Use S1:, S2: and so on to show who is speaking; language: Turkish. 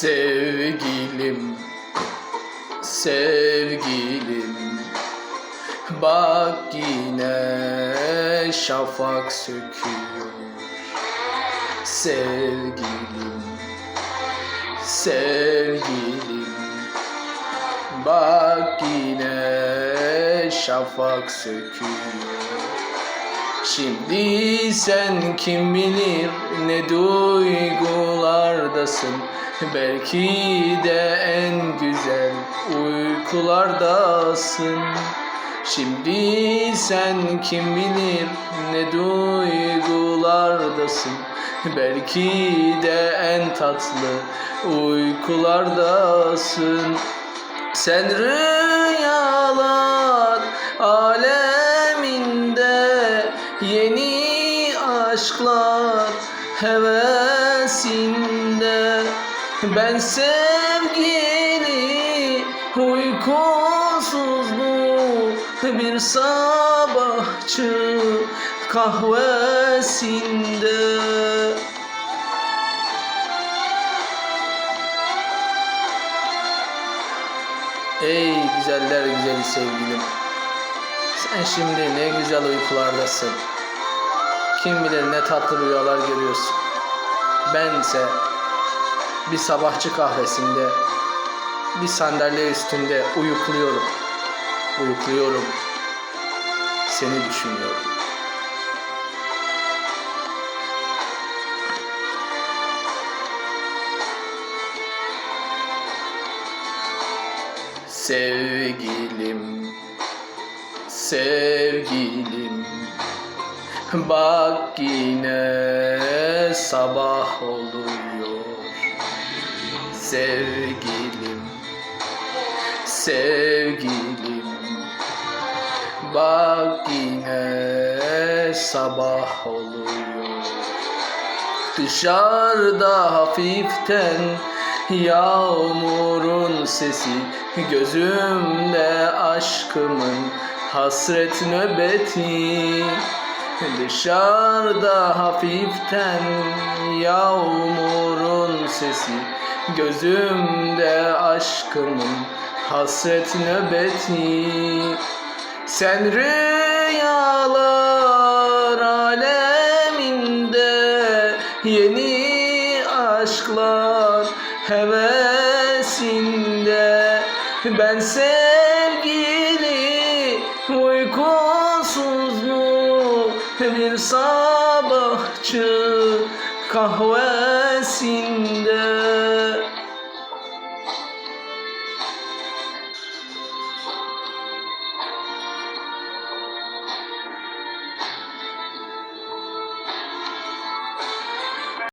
S1: Sevgilim, sevgilim. Bak yine şafak söküyor. Sevgilim, sevgilim. Bak yine şafak söküyor Şimdi sen kim bilir ne duygulardasın? Belki de en güzel uykulardasın. Şimdi sen kim bilir ne duygulardasın? Belki de en tatlı uykulardasın. Sen rüyalar aşklar hevesinde. Ben sevgili uykusuzluğu Bir sabahçı kahvesinde. Ey güzeller güzeli sevgilim Sen şimdi ne güzel uykulardasın Kim bilir ne tatlı rüyalar görüyorsun. Bense bir sabahçı kahvesinde bir sandalye üstünde uyukluyorum. Uyukluyorum. Seni düşünüyorum. Sevgilim, sevgilim Bak yine sabah oluyor. Sevgilim, sevgilim. Bak yine sabah oluyor. Dışarıda hafiften yağmurun sesi Gözümde aşkımın hasret nöbeti Dışarıda hafiften yağmurun sesi Gözümde aşkımın hasret nöbeti. Sen rüyalar aleminde Yeni aşklar hevesinde Ben sevgili uykusuzluğu Bir sabahçı kahvesinde